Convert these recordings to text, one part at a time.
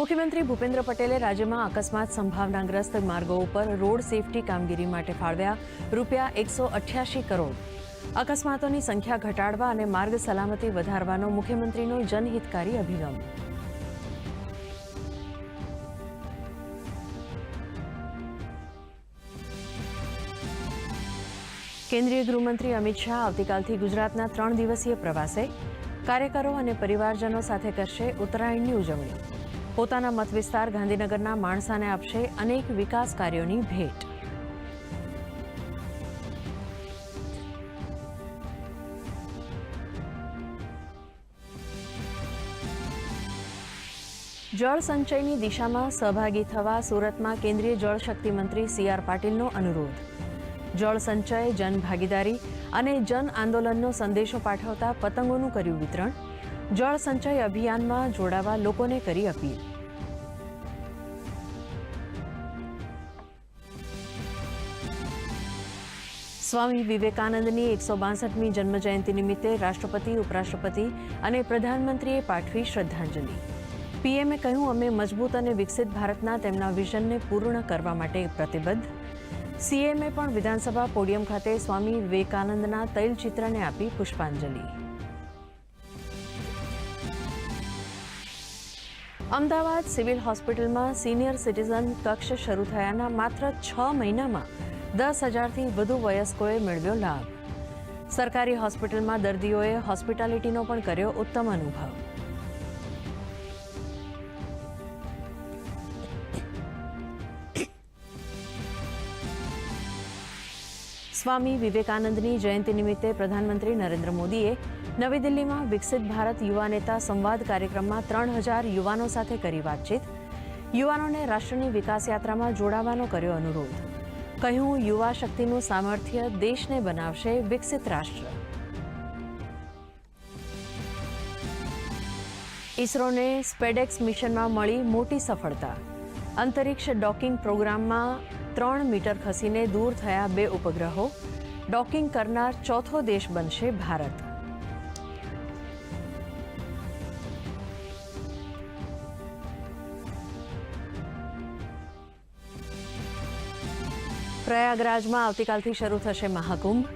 મુખ્યમંત્રી ભૂપેન્દ્ર પટેલે રાજ્યમાં અકસ્માત સંભાવનાગ્રસ્ત માર્ગો ઉપર રોડ સેફટી કામગીરી માટે ફાળવ્યા રૂપિયા એકસો અઠ્યાસી કરોડ. અકસ્માતોની સંખ્યા ઘટાડવા અને માર્ગ સલામતી વધારવાનો મુખ્યમંત્રીનો જનહિતકારી અભિગમ. કેન્દ્રીય ગૃહમંત્રી અમિત શાહ આવતીકાલથી ગુજરાતના ત્રણ દિવસીય પ્રવાસે કાર્યકરો અને પરિવારજનો સાથે કરશે ઉત્તરાયણની ઉજવણી. પોતાના મત વિસ્તાર ગાંધીનગરના માણસાને આપશે અનેક વિકાસ કાર્યોની ભેટ. જળ સંચયની દિશામાં સહભાગી થવા સુરતમાં કેન્દ્રીય જળશક્તિ મંત્રી સી આર પાટીલનો અનુરોધ. જળ સંચય, જન ભાગીદારી અને જન આંદોલનનો સંદેશો પાઠવતા પતંગોનું કર્યું વિતરણ. જળ સંચય અભિયાનમાં જોડાવા લોકોને કરી અપીલ. સ્વામી વિવેકાનંદની એકસો બાસઠમી જન્મજયંતિ નિમિત્તે રાષ્ટ્રપતિ, ઉપરાષ્ટ્રપતિ અને પ્રધાનમંત્રીએ પાઠવી શ્રદ્ધાંજલિ. પીએમએ કહ્યું, અમે મજબૂત અને વિકસિત ભારતના તેમના વિઝનને પૂર્ણ કરવા માટે પ્રતિબદ્ધ. સીએમએ પણ વિધાનસભા પોડિયમ ખાતે સ્વામી વિવેકાનંદના તૈલચિત્રને આપી પુષ્પાંજલિ. અમદાવાદ સિવિલ હોસ્પિટલમાં સિનિયર સિટીઝન કક્ષ શરૂ થયાના માત્ર છ મહિનામાં દસ હજારથી વધુ વયસ્કોએ મેળવ્યો લાભ. સરકારી હોસ્પિટલમાં દર્દીઓએ હોસ્પિટાલિટીનો પણ કર્યો ઉત્તમ અનુભવ. સ્વામી વિવેકાનંદની જયંતિ નિમિત્તે પ્રધાનમંત્રી નરેન્દ્ર મોદીએ નવી દિલ્હીમાં વિકસિત ભારત યુવા નેતા સંવાદ કાર્યક્રમમાં ત્રણ હજાર યુવાનો સાથે કરી વાતચીત. યુવાનોને રાષ્ટ્રની વિકાસ યાત્રામાં જોડાવાનો કર્યો અનુરોધ. કહ્યું, યુવા શક્તિનું સામર્થ્ય દેશને બનાવશે વિકસિત રાષ્ટ્ર. ઇસરોને સ્પેડેક્સ મિશનમાં મળી મોટી સફળતા. અંતરિક્ષ ડોકિંગ પ્રોગ્રામમાં ત્રણ મીટર ખસીને દૂર થયા બે ઉપગ્રહો. ડોકિંગ કરનાર ચોથો દેશ બનશે ભારત. પ્રયાગરાજમાં આવતીકાલથી શરૂ થશે મહાકુંભ.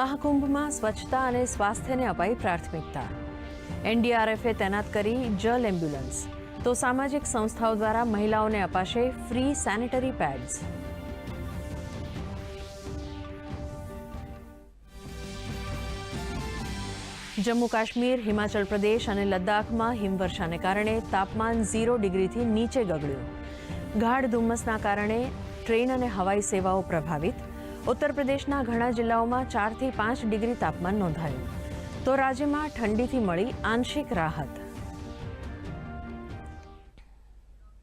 મહાકુંભમાં સ્વચ્છતા અને સ્વાસ્થ્યને અપાઈ પ્રાથમિકતા. એનડીઆરએફે તૈનાત કરી જલ એમ્બ્યુલન્સ. તો સામાજિક સંસ્થાઓ દ્વારા મહિલાઓને અપાશે free sanitary pads. Jammu Kashmir Himachal Pradesh અને લદ્દાખમાં હિમવર્ષાને કારણે તાપમાન ઝીરો ડિગ્રીથી નીચે ગગડ્યું. ગાઢ ધુમ્મસના કારણે ટ્રેન અને હવાઈ સેવાઓ પ્રભાવિત. ઉત્તર પ્રદેશના ઘણા જિલ્લાઓમાં ચારથી પાંચ ડિગ્રી તાપમાન નોંધાયું. તો રાજ્યમાં ઠંડીથી મળી આંશિક રાહત.